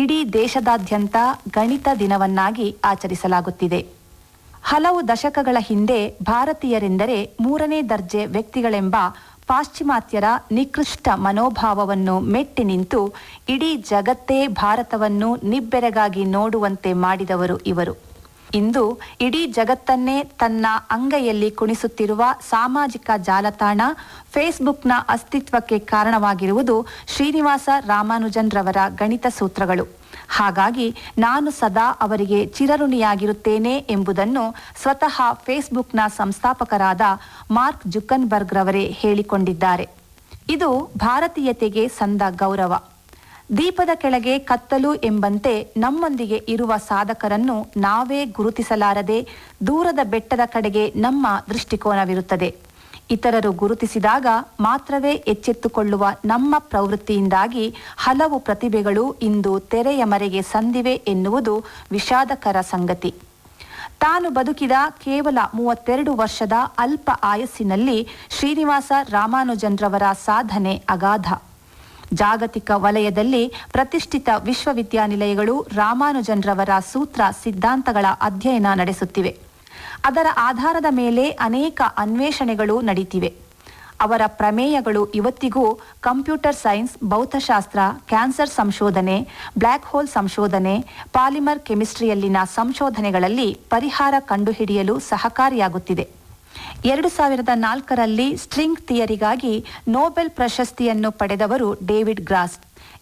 ಇಡೀ ದೇಶದಾದ್ಯಂತ ಗಣಿತ ದಿನವನ್ನಾಗಿ ಆಚರಿಸಲಾಗುತ್ತಿದೆ. ಹಲವು ದಶಕಗಳ ಹಿಂದೆ ಭಾರತೀಯರೆಂದರೆ ಮೂರನೇ ದರ್ಜೆ ವ್ಯಕ್ತಿಗಳೆಂಬ ಪಾಶ್ಚಿಮಾತ್ಯರ ನಿಕೃಷ್ಟ ಮನೋಭಾವವನ್ನು ಮೆಟ್ಟಿ ನಿಂತು ಇಡೀ ಜಗತ್ತೇ ಭಾರತವನ್ನು ನಿಬ್ಬೆರಗಾಗಿ ನೋಡುವಂತೆ ಮಾಡಿದವರು ಇವರು. ಇಂದು ಇಡೀ ಜಗತ್ತನ್ನೇ ತನ್ನ ಅಂಗೈಯಲ್ಲಿ ಕುಣಿಸುತ್ತಿರುವ ಸಾಮಾಜಿಕ ಜಾಲತಾಣ ಫೇಸ್ಬುಕ್ನ ಅಸ್ತಿತ್ವಕ್ಕೆ ಕಾರಣವಾಗಿರುವುದು ಶ್ರೀನಿವಾಸ ರಾಮಾನುಜನ್ ರವರ ಗಣಿತ ಸೂತ್ರಗಳು. ಹಾಗಾಗಿ ನಾನು ಸದಾ ಅವರಿಗೆ ಚಿರಋಣಿಯಾಗಿರುತ್ತೇನೆ ಎಂಬುದನ್ನು ಸ್ವತಃ ಫೇಸ್ಬುಕ್ನ ಸಂಸ್ಥಾಪಕರಾದ ಮಾರ್ಕ್ ಜುಕನ್ಬರ್ಗ್ರವರೇ ಹೇಳಿಕೊಂಡಿದ್ದಾರೆ. ಇದು ಭಾರತೀಯತೆಗೆ ಸಂದ ಗೌರವ. ದೀಪದ ಕೆಳಗೆ ಕತ್ತಲು ಎಂಬಂತೆ ನಮ್ಮೊಂದಿಗೆ ಇರುವ ಸಾಧಕರನ್ನು ನಾವೇ ಗುರುತಿಸಲಾರದೆ ದೂರದ ಬೆಟ್ಟದ ಕಡೆಗೆ ನಮ್ಮ ದೃಷ್ಟಿಕೋನವಿರುತ್ತದೆ. ಇತರರು ಗುರುತಿಸಿದಾಗ ಮಾತ್ರವೇ ಎಚ್ಚೆತ್ತುಕೊಳ್ಳುವ ನಮ್ಮ ಪ್ರವೃತ್ತಿಯಿಂದಾಗಿ ಹಲವು ಪ್ರತಿಭೆಗಳು ಇಂದು ತೆರೆಯ ಮರೆಗೆ ಸಂದಿವೆ ಎನ್ನುವುದು ವಿಷಾದಕರ ಸಂಗತಿ. ತಾನು ಬದುಕಿದ ಕೇವಲ ಮೂವತ್ತೆರಡು ವರ್ಷದ ಅಲ್ಪ ಆಯಸ್ಸಿನಲ್ಲಿ ಶ್ರೀನಿವಾಸ ರಾಮಾನುಜನ್ರವರ ಸಾಧನೆ ಅಗಾಧ. ಜಾಗತಿಕ ವಲಯದಲ್ಲಿ ಪ್ರತಿಷ್ಠಿತ ವಿಶ್ವವಿದ್ಯಾನಿಲಯಗಳು ರಾಮಾನುಜನ್ರವರ ಸೂತ್ರ ಸಿದ್ಧಾಂತಗಳ ಅಧ್ಯಯನ ನಡೆಸುತ್ತಿವೆ. ಅದರ ಆಧಾರದ ಮೇಲೆ ಅನೇಕ ಅನ್ವೇಷಣೆಗಳು ನಡೀತಿವೆ. ಅವರ ಪ್ರಮೇಯಗಳು ಇವತ್ತಿಗೂ ಕಂಪ್ಯೂಟರ್ ಸೈನ್ಸ್, ಭೌತಶಾಸ್ತ್ರ, ಕ್ಯಾನ್ಸರ್ ಸಂಶೋಧನೆ, ಬ್ಲ್ಯಾಕ್ ಹೋಲ್ ಸಂಶೋಧನೆ, ಪಾಲಿಮರ್ ಕೆಮಿಸ್ಟ್ರಿಯಲ್ಲಿನ ಸಂಶೋಧನೆಗಳಲ್ಲಿ ಪರಿಹಾರ ಕಂಡುಹಿಡಿಯಲು ಸಹಕಾರಿಯಾಗುತ್ತಿದೆ. ಎರಡು ಸಾವಿರದ ನಾಲ್ಕರಲ್ಲಿ ಸ್ಟ್ರಿಂಗ್ ಥಿಯರಿಗಾಗಿ ನೊಬೆಲ್ ಪ್ರಶಸ್ತಿಯನ್ನು ಪಡೆದವರು ಡೇವಿಡ್ ಗ್ರಾಸ್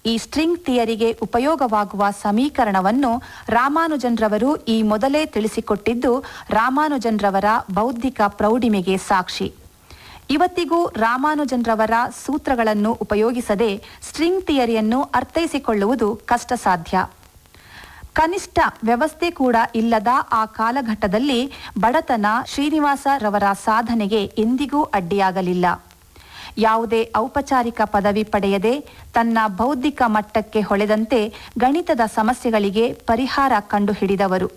ಈ ಸ್ಟ್ರಿಂಗ್ ಥಿಯರಿಗೆ ಉಪಯೋಗವಾಗುವ ಸಮೀಕರಣವನ್ನು ರಾಮಾನುಜನ್ರವರು ಈ ಮೊದಲೇ ತಿಳಿಸಿಕೊಟ್ಟಿದ್ದು ರಾಮಾನುಜನ್ರವರ ಬೌದ್ಧಿಕ ಪ್ರೌಢಿಮೆಗೆ ಸಾಕ್ಷಿ. ಇವತ್ತಿಗೂ ರಾಮಾನುಜನ್ರವರ ಸೂತ್ರಗಳನ್ನು ಉಪಯೋಗಿಸದೆ ಸ್ಟ್ರಿಂಗ್ ಥಿಯರಿಯನ್ನು ಅರ್ಥೈಸಿಕೊಳ್ಳುವುದು ಕಷ್ಟ ಸಾಧ್ಯ ಕನಿಷ್ಠ ವ್ಯವಸ್ಥೆ ಕೂಡ ಇಲ್ಲದ ಆ ಕಾಲಘಟ್ಟದಲ್ಲಿ ಬಡತನ ಶ್ರೀನಿವಾಸ ರವರ ಸಾಧನೆಗೆ ಎಂದಿಗೂ ಅಡ್ಡಿಯಾಗಲಿಲ್ಲ. ಯಾವುದೇ ಔಪಚಾರಿಕ ಪದವಿ ಪಡೆಯದೆ ತನ್ನ ಬೌದ್ಧಿಕ ಮಟ್ಟಕ್ಕೆ ಹೊಳೆದಂತೆ ಗಣಿತದ ಸಮಸ್ಯೆಗಳಿಗೆ ಪರಿಹಾರ ಕಂಡುಹಿಡಿದವರು.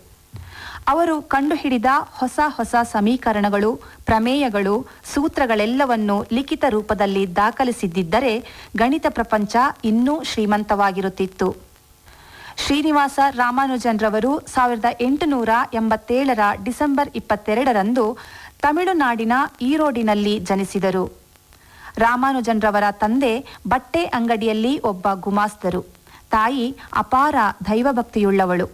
ಅವರು ಕಂಡುಹಿಡಿದ ಹೊಸ ಹೊಸ ಸಮೀಕರಣಗಳು, ಪ್ರಮೇಯಗಳು, ಸೂತ್ರಗಳೆಲ್ಲವನ್ನು ಲಿಖಿತ ರೂಪದಲ್ಲಿ ದಾಖಲಿಸಿದ್ದಿದ್ದರೆ ಗಣಿತ ಪ್ರಪಂಚ ಇನ್ನೂ ಶ್ರೀಮಂತವಾಗಿರುತ್ತಿತ್ತು. ಶ್ರೀನಿವಾಸ ರಾಮಾನುಜನ್ರವರು ಸಾವಿರದ ಎಂಟುನೂರ ಎಂಬತ್ತೇಳರ ಡಿಸೆಂಬರ್ ಇಪ್ಪತ್ತೆರಡರಂದು ತಮಿಳುನಾಡಿನ ಈರೋಡಿನಲ್ಲಿ ಜನಿಸಿದರು. ರಾಮಾನುಜನ್ರವರ ತಂದೆ ಬಟ್ಟೆ ಅಂಗಡಿಯಲ್ಲಿ ಒಬ್ಬ ಗುಮಾಸ್ತರು. ತಾಯಿ ಅಪಾರ ದೈವಭಕ್ತಿಯುಳ್ಳವಳು.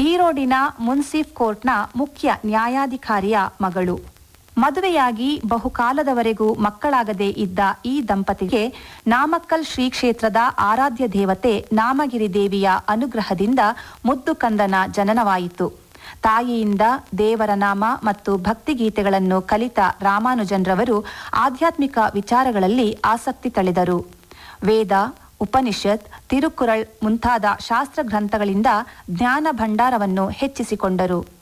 ಈರೋಡಿನ ಮುನ್ಸಿಫ್ ಕೋರ್ಟ್ನ ಮುಖ್ಯ ನ್ಯಾಯಾಧಿಕಾರಿಯ ಮಗಳು. ಮದುವೆಯಾಗಿ ಬಹುಕಾಲದವರೆಗೂ ಮಕ್ಕಳಾಗದೇ ಇದ್ದ ಈ ದಂಪತಿಗೆ ನಾಮಕ್ಕಲ್ ಶ್ರೀ ಕ್ಷೇತ್ರದ ಆರಾಧ್ಯ ದೇವತೆ ನಾಮಗಿರಿ ದೇವಿಯ ಅನುಗ್ರಹದಿಂದ ಮುದ್ದು ಕಂದನ ಜನನವಾಯಿತು. ತಾಯಿಯಿಂದ ದೇವರ ನಾಮ ಮತ್ತು ಭಕ್ತಿಗೀತೆಗಳನ್ನು ಕಲಿತ ರಾಮಾನುಜನ್ರವರು ಆಧ್ಯಾತ್ಮಿಕ ವಿಚಾರಗಳಲ್ಲಿ ಆಸಕ್ತಿ ತಳೆದರು. ವೇದ, ಉಪನಿಷತ್ ತಿರುಕುರಳ್ ಮುಂತಾದ ಶಾಸ್ತ್ರ ಗ್ರಂಥಗಳಿಂದ ಜ್ಞಾನ ಭಂಡಾರವನ್ನು ಹೆಚ್ಚಿಸಿಕೊಂಡರು.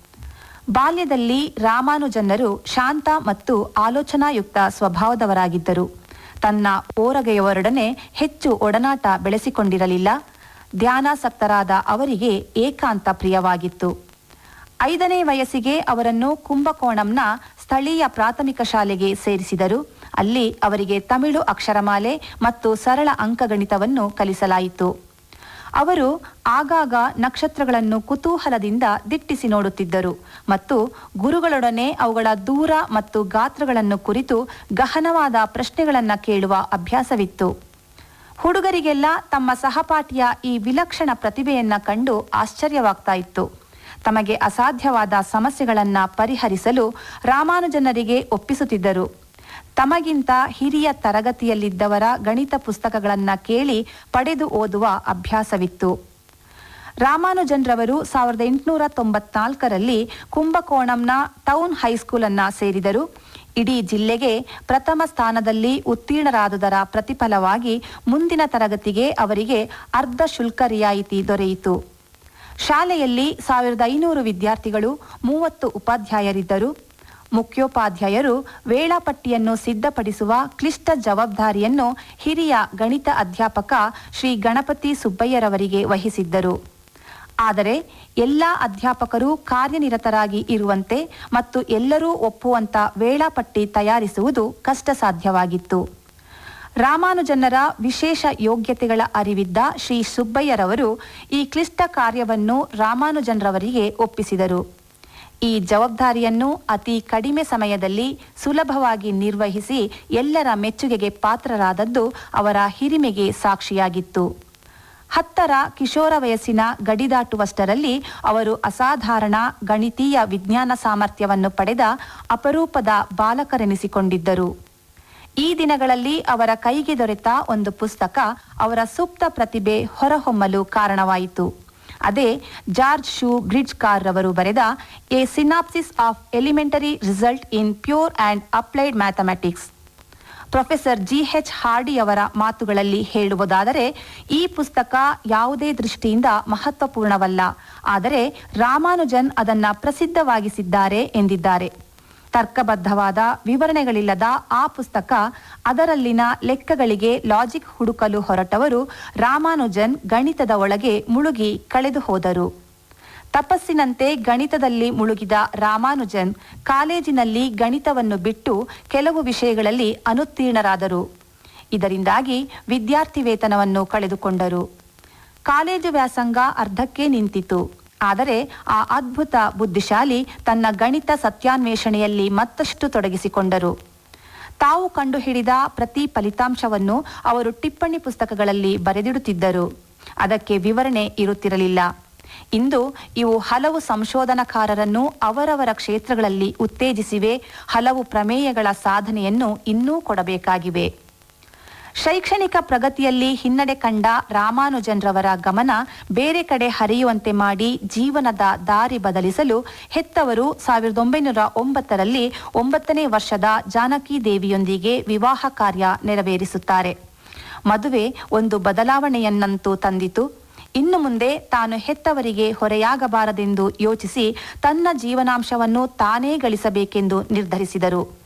ಬಾಲ್ಯದಲ್ಲಿ ರಾಮಾನುಜನ್ನರು ಶಾಂತ ಮತ್ತು ಆಲೋಚನಾಯುಕ್ತ ಸ್ವಭಾವದವರಾಗಿದ್ದರು. ತನ್ನ ಓರಗೆಯವರೊಡನೆ ಹೆಚ್ಚು ಒಡನಾಟ ಬೆಳೆಸಿಕೊಂಡಿರಲಿಲ್ಲ. ಧ್ಯಾನಾಸಕ್ತರಾದ ಅವರಿಗೆ ಏಕಾಂತ ಪ್ರಿಯವಾಗಿತ್ತು. ಐದನೇ ವಯಸ್ಸಿಗೆ ಅವರನ್ನು ಕುಂಭಕೋಣಂನ ಸ್ಥಳೀಯ ಪ್ರಾಥಮಿಕ ಶಾಲೆಗೆ ಸೇರಿಸಿದರು. ಅಲ್ಲಿ ಅವರಿಗೆ ತಮಿಳು ಅಕ್ಷರಮಾಲೆ ಮತ್ತು ಸರಳ ಅಂಕಗಣಿತವನ್ನು ಕಲಿಸಲಾಯಿತು. ಅವರು ಆಗಾಗ ನಕ್ಷತ್ರಗಳನ್ನು ಕುತೂಹಲದಿಂದ ದಿಟ್ಟಿಸಿ ನೋಡುತ್ತಿದ್ದರು ಮತ್ತು ಗುರುಗಳೊಡನೆ ಅವುಗಳ ದೂರ ಮತ್ತು ಗಾತ್ರಗಳನ್ನು ಕುರಿತು ಗಹನವಾದ ಪ್ರಶ್ನೆಗಳನ್ನು ಕೇಳುವ ಅಭ್ಯಾಸವಿತ್ತು. ಹುಡುಗರಿಗೆಲ್ಲ ತಮ್ಮ ಸಹಪಾಠಿಯ ಈ ವಿಲಕ್ಷಣ ಪ್ರತಿಭೆಯನ್ನ ಕಂಡು ಆಶ್ಚರ್ಯವಾಗ್ತಾ ಇತ್ತು. ತಮಗೆ ಅಸಾಧ್ಯವಾದ ಸಮಸ್ಯೆಗಳನ್ನು ಪರಿಹರಿಸಲು ರಾಮಾನುಜನರಿಗೆ ಒಪ್ಪಿಸುತ್ತಿದ್ದರು. ತಮಗಿಂತ ಹಿರಿಯ ತರಗತಿಯಲ್ಲಿದ್ದವರ ಗಣಿತ ಪುಸ್ತಕಗಳನ್ನು ಕೇಳಿ ಪಡೆದು ಓದುವ ಅಭ್ಯಾಸವಿತ್ತು. ರಾಮಾನುಜನ್ರವರು ಸಾವಿರದ ಎಂಟುನೂರ ತೊಂಬತ್ನಾಲ್ಕರಲ್ಲಿ ಕುಂಭಕೋಣಂನ ಟೌನ್ ಹೈಸ್ಕೂಲನ್ನು ಸೇರಿದರು. ಇಡೀ ಜಿಲ್ಲೆಗೆ ಪ್ರಥಮ ಸ್ಥಾನದಲ್ಲಿ ಉತ್ತೀರ್ಣರಾದುದರ ಪ್ರತಿಫಲವಾಗಿ ಮುಂದಿನ ತರಗತಿಗೆ ಅವರಿಗೆ ಅರ್ಧ ಶುಲ್ಕ ರಿಯಾಯಿತಿ ದೊರೆಯಿತು. ಶಾಲೆಯಲ್ಲಿ ಸಾವಿರದ ಐನೂರು ವಿದ್ಯಾರ್ಥಿಗಳು, ಮೂವತ್ತು ಉಪಾಧ್ಯಾಯರಿದ್ದರು. ಮುಖ್ಯೋಪಾಧ್ಯಾಯರು ವೇಳಾಪಟ್ಟಿಯನ್ನು ಸಿದ್ಧಪಡಿಸುವ ಕ್ಲಿಷ್ಟ ಜವಾಬ್ದಾರಿಯನ್ನು ಹಿರಿಯ ಗಣಿತ ಅಧ್ಯಾಪಕ ಶ್ರೀ ಗಣಪತಿ ಸುಬ್ಬಯ್ಯರವರಿಗೆ ವಹಿಸಿದ್ದರು. ಆದರೆ ಎಲ್ಲ ಅಧ್ಯಾಪಕರು ಕಾರ್ಯನಿರತರಾಗಿ ಇರುವಂತೆ ಮತ್ತು ಎಲ್ಲರೂ ಒಪ್ಪುವಂತ ವೇಳಾಪಟ್ಟಿ ತಯಾರಿಸುವುದು ಕಷ್ಟ ಸಾಧ್ಯವಾಗಿತ್ತು ರಾಮಾನುಜನರ ವಿಶೇಷ ಯೋಗ್ಯತೆಗಳ ಅರಿವಿದ್ದ ಶ್ರೀ ಸುಬ್ಬಯ್ಯರವರು ಈ ಕ್ಲಿಷ್ಟ ಕಾರ್ಯವನ್ನು ರಾಮಾನುಜನ್ರವರಿಗೆ ಒಪ್ಪಿಸಿದರು. ಈ ಜವಾಬ್ದಾರಿಯನ್ನು ಅತಿ ಕಡಿಮೆ ಸಮಯದಲ್ಲಿ ಸುಲಭವಾಗಿ ನಿರ್ವಹಿಸಿ ಎಲ್ಲರ ಮೆಚ್ಚುಗೆಗೆ ಪಾತ್ರರಾದದ್ದು ಅವರ ಹಿರಿಮೆಗೆ ಸಾಕ್ಷಿಯಾಗಿತ್ತು. ಹತ್ತರ ಕಿಶೋರ ವಯಸ್ಸಿನ ಗಡಿದಾಟುವಷ್ಟರಲ್ಲಿ ಅವರು ಅಸಾಧಾರಣ ಗಣಿತೀಯ ವಿಜ್ಞಾನ ಸಾಮರ್ಥ್ಯವನ್ನು ಪಡೆದ ಅಪರೂಪದ ಬಾಲಕರೆನಿಸಿಕೊಂಡಿದ್ದರು. ಈ ದಿನಗಳಲ್ಲಿ ಅವರ ಕೈಗೆ ದೊರೆತ ಒಂದು ಪುಸ್ತಕ ಅವರ ಸುಪ್ತ ಪ್ರತಿಭೆ ಹೊರಹೊಮ್ಮಲು ಕಾರಣವಾಯಿತು. ಅದೇ ಜಾರ್ಜ್ ಶೂ ಬ್ರಿಡ್ಜ್ ಕಾರ್ ರವರು ಬರೆದ a synopsis of elementary result in pure and applied mathematics professor G H Hardy ಅವರ ಮಾತುಗಳಲ್ಲಿ ಹೇಳುವುದಾದರೆ, ಈ ಪುಸ್ತಕ ಯಾವುದೇ ದೃಷ್ಟಿಯಿಂದ ಮಹತ್ವಪೂರ್ಣವಲ್ಲ, ಆದರೆ ರಾಮಾನುಜನ್ ಅದನ್ನು ಪ್ರಸಿದ್ಧವಾಗಿಸಿದ್ದಾರೆ ಎಂದಿದ್ದಾರೆ. ತರ್ಕಬದ್ಧವಾದ ವಿವರಣೆಗಳಿಲ್ಲದ ಆ ಪುಸ್ತಕ ಅದರಲ್ಲಿನ ಲೆಕ್ಕಗಳಿಗೆ ಲಾಜಿಕ್ ಹುಡುಕಲು ಹೊರಟವರು ರಾಮಾನುಜನ್ ಗಣಿತದ ಒಳಗೆ ಮುಳುಗಿ ಕಳೆದು ಹೋದರು. ತಪಸ್ಸಿನಂತೆ ಗಣಿತದಲ್ಲಿ ಮುಳುಗಿದ ರಾಮಾನುಜನ್ ಕಾಲೇಜಿನಲ್ಲಿ ಗಣಿತವನ್ನು ಬಿಟ್ಟು ಕೆಲವು ವಿಷಯಗಳಲ್ಲಿ ಅನುತ್ತೀರ್ಣರಾದರು. ಇದರಿಂದಾಗಿ ವಿದ್ಯಾರ್ಥಿ ವೇತನವನ್ನು ಕಳೆದುಕೊಂಡರು. ಕಾಲೇಜು ವ್ಯಾಸಂಗ ಅರ್ಧಕ್ಕೆ ನಿಂತಿತು. ಆದರೆ ಆ ಅದ್ಭುತ ಬುದ್ಧಿಶಾಲಿ ತನ್ನ ಗಣಿತ ಸತ್ಯಾನ್ವೇಷಣೆಯಲ್ಲಿ ಮತ್ತಷ್ಟು ತೊಡಗಿಸಿಕೊಂಡರು. ತಾವು ಕಂಡುಹಿಡಿದ ಪ್ರತಿ ಫಲಿತಾಂಶವನ್ನು ಅವರು ಟಿಪ್ಪಣಿ ಪುಸ್ತಕಗಳಲ್ಲಿ ಬರೆದಿಡುತ್ತಿದ್ದರು. ಅದಕ್ಕೆ ವಿವರಣೆ ಇರುತ್ತಿರಲಿಲ್ಲ. ಇಂದು ಇವು ಹಲವು ಸಂಶೋಧನಕಾರರನ್ನು ಅವರವರ ಕ್ಷೇತ್ರಗಳಲ್ಲಿ ಉತ್ತೇಜಿಸಿವೆ, ಹಲವು ಪ್ರಮೇಯಗಳ ಸಾಧನೆಯನ್ನು ಇನ್ನೂ ಕೊಡಬೇಕಾಗಿವೆ. ಶೈಕ್ಷಣಿಕ ಪ್ರಗತಿಯಲ್ಲಿ ಹಿನ್ನಡೆ ಕಂಡ ರಾಮಾನುಜನ್ರವರ ಗಮನ ಬೇರೆ ಕಡೆ ಹರಿಯುವಂತೆ ಮಾಡಿ ಜೀವನದ ದಾರಿ ಬದಲಿಸಲು ಹೆತ್ತವರು ಸಾವಿರದ ಒಂಬೈನೂರ ಒಂಬತ್ತರಲ್ಲಿ ಒಂಬತ್ತನೇ ವರ್ಷದ ಜಾನಕಿ ದೇವಿಯೊಂದಿಗೆ ವಿವಾಹ ಕಾರ್ಯ ನೆರವೇರಿಸುತ್ತಾರೆ. ಮದುವೆ ಒಂದು ಬದಲಾವಣೆಯನ್ನಂತೂ ತಂದಿತು. ಇನ್ನು ಮುಂದೆ ತಾನು ಹೆತ್ತವರಿಗೆ ಹೊರೆಯಾಗಬಾರದೆಂದು ಯೋಚಿಸಿ ತನ್ನ ಜೀವನಾಂಶವನ್ನು ತಾನೇ ಗಳಿಸಬೇಕೆಂದು ನಿರ್ಧರಿಸಿದರು.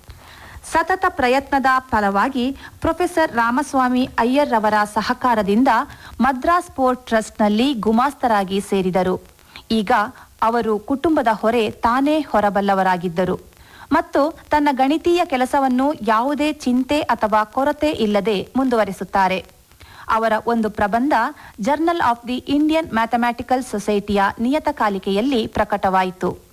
ಸತತ ಪ್ರಯತ್ನದ ಫಲವಾಗಿ ಪ್ರೊಫೆಸರ್ ರಾಮಸ್ವಾಮಿ ಅಯ್ಯರ್ ರವರ ಸಹಕಾರದಿಂದ ಮದ್ರಾಸ್ ಪೋರ್ಟ್ ಟ್ರಸ್ಟ್ನಲ್ಲಿ ಗುಮಾಸ್ತರಾಗಿ ಸೇರಿದರು. ಈಗ ಅವರು ಕುಟುಂಬದ ಹೊರೆ ತಾನೇ ಹೊರಬಲ್ಲವರಾಗಿದ್ದರು. ಮತ್ತು ತನ್ನ ಗಣಿತೀಯ ಕೆಲಸವನ್ನು ಯಾವುದೇ ಚಿಂತೆ ಅಥವಾ ಕೊರತೆ ಇಲ್ಲದೆ ಮುಂದುವರಿಸುತ್ತಾರೆ. ಅವರ ಒಂದು ಪ್ರಬಂಧ journal of the Indian mathematical ಸೊಸೈಟಿಯ ನಿಯತಕಾಲಿಕೆಯಲ್ಲಿ ಪ್ರಕಟವಾಯಿತು.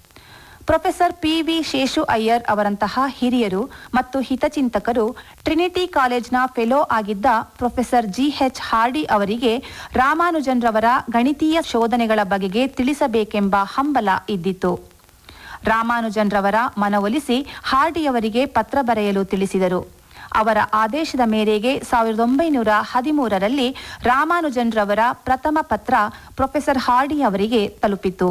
Professor P V Seshu Iyer ಅವರಂತಹ ಹಿರಿಯರು ಮತ್ತು ಹಿತಚಿಂತಕರು ಟ್ರಿನಿಟಿ ಕಾಲೇಜ್ನ ಫೆಲೋ ಆಗಿದ್ದ ಪ್ರೊಫೆಸರ್ ಜಿ ಎಚ್ ಹಾರ್ಡಿ ಅವರಿಗೆ ರಾಮಾನುಜನ್ರವರ ಗಣಿತೀಯ ಶೋಧನೆಗಳ ಬಗೆಗೆ ತಿಳಿಸಬೇಕೆಂಬ ಹಂಬಲ ಇದ್ದಿತು ರಾಮಾನುಜನ್ರವರ ಮನವೊಲಿಸಿ ಹಾರ್ಡಿಯವರಿಗೆ ಪತ್ರ ಬರೆಯಲು ತಿಳಿಸಿದರು. ಅವರ ಆದೇಶದ ಮೇರೆಗೆ ಸಾವಿರದ ಒಂಬೈನೂರ ಹದಿಮೂರರಲ್ಲಿ ರಾಮಾನುಜನ್ರವರ ಪ್ರಥಮ ಪತ್ರ ಪ್ರೊಫೆಸರ್ ಹಾರ್ಡಿ ಅವರಿಗೆ ತಲುಪಿತು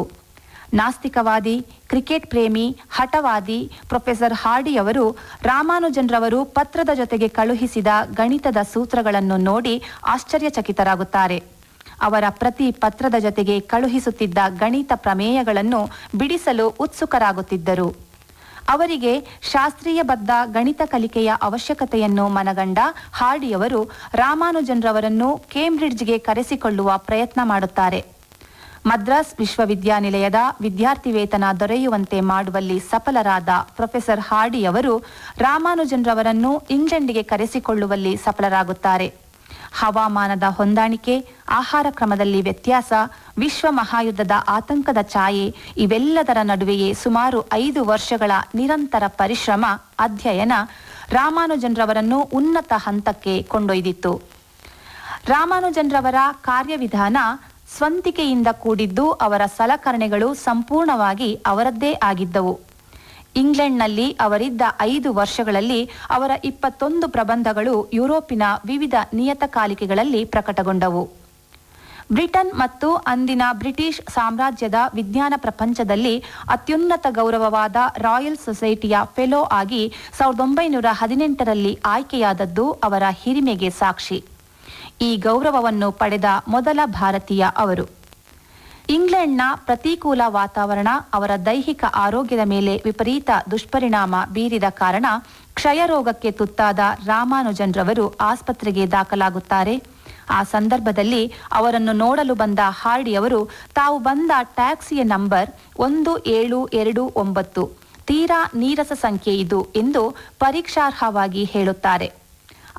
ನಾಸ್ತಿಕವಾದಿ, ಕ್ರಿಕೆಟ್ ಪ್ರೇಮಿ, ಹಠವಾದಿ ಪ್ರೊಫೆಸರ್ ಹಾರ್ಡಿಯವರು ರಾಮಾನುಜನ್ರವರು ಪತ್ರದ ಜೊತೆಗೆ ಕಳುಹಿಸಿದ ಗಣಿತದ ಸೂತ್ರಗಳನ್ನು ನೋಡಿ ಆಶ್ಚರ್ಯಚಕಿತರಾಗುತ್ತಾರೆ. ಅವರ ಪ್ರತಿ ಪತ್ರದ ಜೊತೆಗೆ ಕಳುಹಿಸುತ್ತಿದ್ದ ಗಣಿತ ಪ್ರಮೇಯಗಳನ್ನು ಬಿಡಿಸಲು ಉತ್ಸುಕರಾಗುತ್ತಿದ್ದರು. ಅವರಿಗೆ ಶಾಸ್ತ್ರೀಯಬದ್ಧ ಗಣಿತ ಕಲಿಕೆಯ ಅವಶ್ಯಕತೆಯನ್ನು ಮನಗಂಡ ಹಾರ್ಡಿಯವರು ರಾಮಾನುಜನ್ರವರನ್ನು ಕೇಂಬ್ರಿಡ್ಜ್ಗೆ ಕರೆಸಿಕೊಳ್ಳುವ ಪ್ರಯತ್ನ ಮಾಡುತ್ತಾರೆ. ಮದ್ರಾಸ್ ವಿಶ್ವವಿದ್ಯಾನಿಲಯದ ವಿದ್ಯಾರ್ಥಿ ವೇತನ ದೊರೆಯುವಂತೆ ಮಾಡುವಲ್ಲಿ ಸಫಲರಾದ ಪ್ರೊಫೆಸರ್ ಹಾರ್ಡಿಯವರು ರಾಮಾನುಜನ್ರವರನ್ನು ಇಂಗ್ಲೆಂಡ್ಗೆ ಕರೆಸಿಕೊಳ್ಳುವಲ್ಲಿ ಸಫಲರಾಗುತ್ತಾರೆ. ಹವಾಮಾನದ ಹೊಂದಾಣಿಕೆ, ಆಹಾರ ಕ್ರಮದಲ್ಲಿ ವ್ಯತ್ಯಾಸ, ವಿಶ್ವ ಮಹಾಯುದ್ಧದ ಆತಂಕದ ಛಾಯೆ ಇವೆಲ್ಲದರ ನಡುವೆಯೇ ಸುಮಾರು ಐದು ವರ್ಷಗಳ ನಿರಂತರ ಪರಿಶ್ರಮ, ಅಧ್ಯಯನ ರಾಮಾನುಜನ್ರವರನ್ನು ಉನ್ನತ ಹಂತಕ್ಕೆ ಕೊಂಡೊಯ್ದಿತ್ತು. ರಾಮಾನುಜನ್ರವರ ಕಾರ್ಯವಿಧಾನ ಸ್ವಂತಿಕೆಯಿಂದ ಕೂಡಿದ್ದು ಅವರ ಸಲಕರಣೆಗಳು ಸಂಪೂರ್ಣವಾಗಿ ಅವರದ್ದೇ ಆಗಿದ್ದವು. ಇಂಗ್ಲೆಂಡ್ನಲ್ಲಿ ಅವರಿದ್ದ ಐದು ವರ್ಷಗಳಲ್ಲಿ ಅವರ ಇಪ್ಪತ್ತೊಂದು ಪ್ರಬಂಧಗಳು ಯುರೋಪಿನ ವಿವಿಧ ನಿಯತಕಾಲಿಕೆಗಳಲ್ಲಿ ಪ್ರಕಟಗೊಂಡವು. ಬ್ರಿಟನ್ ಮತ್ತು ಅಂದಿನ ಬ್ರಿಟಿಷ್ ಸಾಮ್ರಾಜ್ಯದ ವಿಜ್ಞಾನ ಪ್ರಪಂಚದಲ್ಲಿ ಅತ್ಯುನ್ನತ ಗೌರವವಾದ ರಾಯಲ್ ಸೊಸೈಟಿಯ ಫೆಲೋ ಆಗಿ ಸಾವಿರದ ಒಂಬೈನೂರ ಹದಿನೆಂಟರಲ್ಲಿ ಆಯ್ಕೆಯಾದದ್ದು ಅವರ ಹಿರಿಮೆಗೆ ಸಾಕ್ಷಿ. ಈ ಗೌರವವನ್ನು ಪಡೆದ ಮೊದಲ ಭಾರತೀಯ ಅವರು. ಇಂಗ್ಲೆಂಡ್ನ ಪ್ರತಿಕೂಲ ವಾತಾವರಣ, ಅವರ ದೈಹಿಕ ಆರೋಗ್ಯದ ಮೇಲೆ ವಿಪರೀತ ದುಷ್ಪರಿಣಾಮ ಬೀರಿದ ಕಾರಣ ಕ್ಷಯರೋಗಕ್ಕೆ ತುತ್ತಾದ ರಾಮಾನುಜನ್ರವರು ಆಸ್ಪತ್ರೆಗೆ ದಾಖಲಾಗುತ್ತಾರೆ. ಆ ಸಂದರ್ಭದಲ್ಲಿ ಅವರನ್ನು ನೋಡಲು ಬಂದ ಹಾರ್ಡಿಯವರು ತಾವು ಬಂದ ಟ್ಯಾಕ್ಸಿಯ ನಂಬರ್ ಒಂದು ಏಳು ಎರಡು ಒಂಬತ್ತು, ತೀರಾ ನೀರಸ ಸಂಖ್ಯೆ ಇದು ಎಂದು ಪರೀಕ್ಷಾರ್ಹವಾಗಿ ಹೇಳುತ್ತಾರೆ.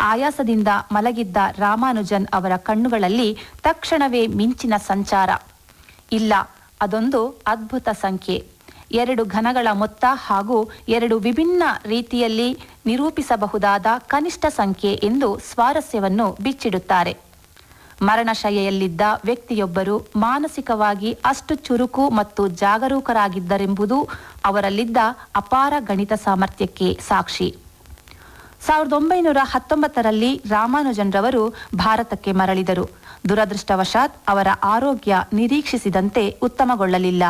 ಆಯಾಸದಿಂದ ಮಲಗಿದ್ದ ರಾಮಾನುಜನ್ ಅವರ ಕಣ್ಣುಗಳಲ್ಲಿ ತಕ್ಷಣವೇ ಮಿಂಚಿನ ಸಂಚಾರ. ಇಲ್ಲ, ಅದೊಂದು ಅದ್ಭುತ ಸಂಖ್ಯೆ. ಎರಡು ಘನಗಳ ಮೊತ್ತ ಹಾಗೂ ಎರಡು ವಿಭಿನ್ನ ರೀತಿಯಲ್ಲಿ ನಿರೂಪಿಸಬಹುದಾದ ಕನಿಷ್ಠ ಸಂಖ್ಯೆ ಎಂದು ಸ್ವಾರಸ್ಯವನ್ನು ಬಿಚ್ಚಿಡುತ್ತಾರೆ. ಮರಣಶಯೆಯಲ್ಲಿದ್ದ ವ್ಯಕ್ತಿಯೊಬ್ಬರು ಮಾನಸಿಕವಾಗಿ ಅಷ್ಟು ಚುರುಕು ಮತ್ತು ಜಾಗರೂಕರಾಗಿದ್ದರೆಂಬುದು ಅವರಲ್ಲಿದ್ದ ಅಪಾರ ಗಣಿತ ಸಾಮರ್ಥ್ಯಕ್ಕೆ ಸಾಕ್ಷಿ. ಸಾವಿರದ ಒಂಬೈನೂರ ಹತ್ತೊಂಬತ್ತರಲ್ಲಿ ರಾಮಾನುಜನ್ರವರು ಭಾರತಕ್ಕೆ ಮರಳಿದರು. ದುರದೃಷ್ಟವಶಾತ್ ಅವರ ಆರೋಗ್ಯ ನಿರೀಕ್ಷಿಸಿದಂತೆ ಉತ್ತಮಗೊಳ್ಳಲಿಲ್ಲ.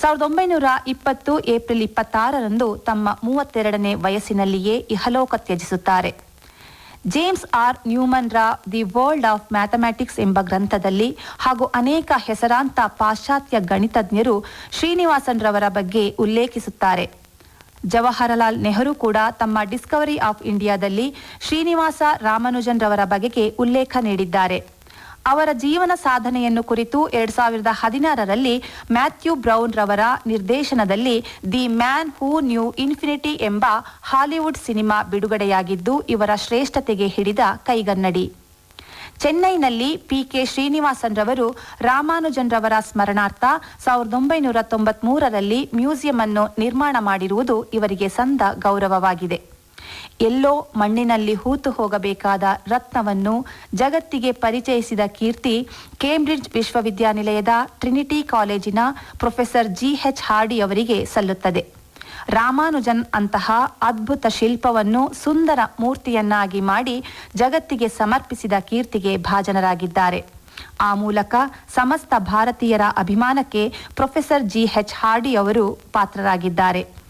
ಸಾವಿರದ ಒಂಬೈನೂರ ಇಪ್ಪತ್ತು ಏಪ್ರಿಲ್ ಇಪ್ಪತ್ತಾರರಂದು ತಮ್ಮ ಮೂವತ್ತೆರಡನೇ ವಯಸ್ಸಿನಲ್ಲಿಯೇ ಇಹಲೋಕ ತ್ಯಜಿಸುತ್ತಾರೆ. ಜೇಮ್ಸ್ ಆರ್ ನ್ಯೂಮನ್ ರ ದಿ ವರ್ಲ್ಡ್ ಆಫ್ ಮ್ಯಾಥಮ್ಯಾಟಿಕ್ಸ್ ಎಂಬ ಗ್ರಂಥದಲ್ಲಿ ಹಾಗೂ ಅನೇಕ ಹೆಸರಾಂತ ಪಾಶ್ಚಾತ್ಯ ಗಣಿತಜ್ಞರು ಶ್ರೀನಿವಾಸನ್ ರವರ ಬಗ್ಗೆ ಉಲ್ಲೇಖಿಸುತ್ತಾರೆ. ಜವಾಹರಲಾಲ್ ನೆಹರು ಕೂಡ ತಮ್ಮ ಡಿಸ್ಕವರಿ ಆಫ್ ಇಂಡಿಯಾದಲ್ಲಿ ಶ್ರೀನಿವಾಸ ರಾಮಾನುಜನ್ ರವರ ಬಗೆಗೆ ಉಲ್ಲೇಖ ನೀಡಿದ್ದಾರೆ. ಅವರ ಜೀವನ ಸಾಧನೆಯನ್ನು ಕುರಿತು ಎರಡ್ ಸಾವಿರದ ಹದಿನಾರರಲ್ಲಿ ಮ್ಯಾಥ್ಯೂ ಬ್ರೌನ್ ರವರ ನಿರ್ದೇಶನದಲ್ಲಿ the man who knew infinity ಎಂಬ ಹಾಲಿವುಡ್ ಸಿನಿಮಾ ಬಿಡುಗಡೆಯಾಗಿದ್ದು, ಇವರ ಶ್ರೇಷ್ಠತೆಗೆ ಹಿಡಿದ ಕೈಗನ್ನಡಿ. ಚೆನ್ನೈನಲ್ಲಿ ಪಿಕೆ ಶ್ರೀನಿವಾಸನ್ ರವರು ರಾಮಾನುಜನ್ ರವರ ಸ್ಮರಣಾರ್ಥ ಸಾವಿರದ ಒಂಬೈನೂರ ತೊಂಬತ್ಮೂರರಲ್ಲಿ ಮ್ಯೂಸಿಯಂ ಅನ್ನು ನಿರ್ಮಾಣ ಮಾಡಿರುವುದು ಇವರಿಗೆ ಸಂದ ಗೌರವವಾಗಿದೆ. ಎಲ್ಲೋ ಮಣ್ಣಿನಲ್ಲಿ ಹೂತು ಹೋಗಬೇಕಾದ ರತ್ನವನ್ನು ಜಗತ್ತಿಗೆ ಪರಿಚಯಿಸಿದ ಕೀರ್ತಿ ಕೇಂಬ್ರಿಡ್ಜ್ ವಿಶ್ವವಿದ್ಯಾನಿಲಯದ ಟ್ರಿನಿಟಿ ಕಾಲೇಜಿನ ಪ್ರೊಫೆಸರ್ ಜಿಎಚ್ ಹಾರ್ಡಿ ಅವರಿಗೆ ಸಲ್ಲುತ್ತದೆ. ರಾಮಾನುಜನ್ ಅಂತಹ ಅದ್ಭುತ ಶಿಲ್ಪವನ್ನು ಸುಂದರ ಮೂರ್ತಿಯನ್ನಾಗಿ ಮಾಡಿ ಜಗತ್ತಿಗೆ ಸಮರ್ಪಿಸಿದ ಕೀರ್ತಿಗೆ ಭಾಜನರಾಗಿದ್ದಾರೆ. ಆ ಮೂಲಕ ಸಮಸ್ತ ಭಾರತೀಯರ ಅಭಿಮಾನಕ್ಕೆ ಪ್ರೊಫೆಸರ್ ಜಿಎಚ್ ಹಾರ್ಡಿ ಅವರು ಪಾತ್ರರಾಗಿದ್ದಾರೆ.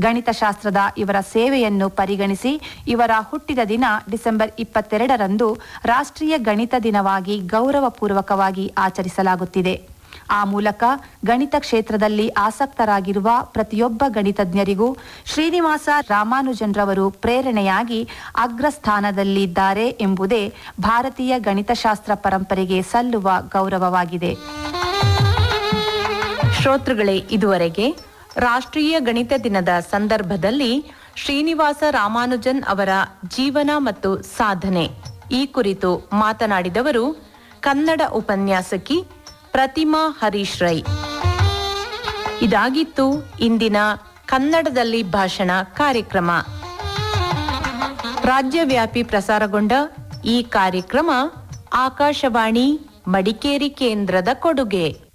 ಗಣಿತಶಾಸ್ತ್ರದ ಇವರ ಸೇವೆಯನ್ನು ಪರಿಗಣಿಸಿ ಇವರ ಹುಟ್ಟಿದ ದಿನ ಡಿಸೆಂಬರ್ ಇಪ್ಪತ್ತೆರಡರಂದು ರಾಷ್ಟ್ರೀಯ ಗಣಿತ ದಿನವಾಗಿ ಗೌರವಪೂರ್ವಕವಾಗಿ ಆಚರಿಸಲಾಗುತ್ತಿದೆ. ಆ ಮೂಲಕ ಗಣಿತ ಕ್ಷೇತ್ರದಲ್ಲಿ ಆಸಕ್ತರಾಗಿರುವ ಪ್ರತಿಯೊಬ್ಬ ಗಣಿತಜ್ಞರಿಗೂ ಶ್ರೀನಿವಾಸ ರಾಮಾನುಜನ್ ರವರು ಪ್ರೇರಣೆಯಾಗಿ ಅಗ್ರಸ್ಥಾನದಲ್ಲಿದ್ದಾರೆ ಎಂಬುದೇ ಭಾರತೀಯ ಗಣಿತಶಾಸ್ತ್ರ ಪರಂಪರೆಗೆ ಸಲ್ಲುವ ಗೌರವವಾಗಿದೆ. ಶ್ರೋತೃಗಳೇ, ಇದುವರೆಗೆ ರಾಷ್ಟ್ರೀಯ ಗಣಿತ ದಿನದ ಸಂದರ್ಭದಲ್ಲಿ ಶ್ರೀನಿವಾಸ ರಾಮಾನುಜನ್ ಅವರ ಜೀವನ ಮತ್ತು ಸಾಧನೆ. ಈ ಕುರಿತು ಮಾತನಾಡಿದವರು ಕನ್ನಡ ಉಪನ್ಯಾಸಕಿ ಪ್ರತಿಮಾ ಹರೀಶ್ ರೈ. ಇದಾಗಿತ್ತು ಇಂದಿನ ಕನ್ನಡದಲ್ಲಿ ಭಾಷಣ ಕಾರ್ಯಕ್ರಮ. ರಾಜ್ಯವ್ಯಾಪಿ ಪ್ರಸಾರಗೊಂಡ ಈ ಕಾರ್ಯಕ್ರಮ ಆಕಾಶವಾಣಿ ಮಡಿಕೇರಿ ಕೇಂದ್ರದ ಕೊಡುಗೆ.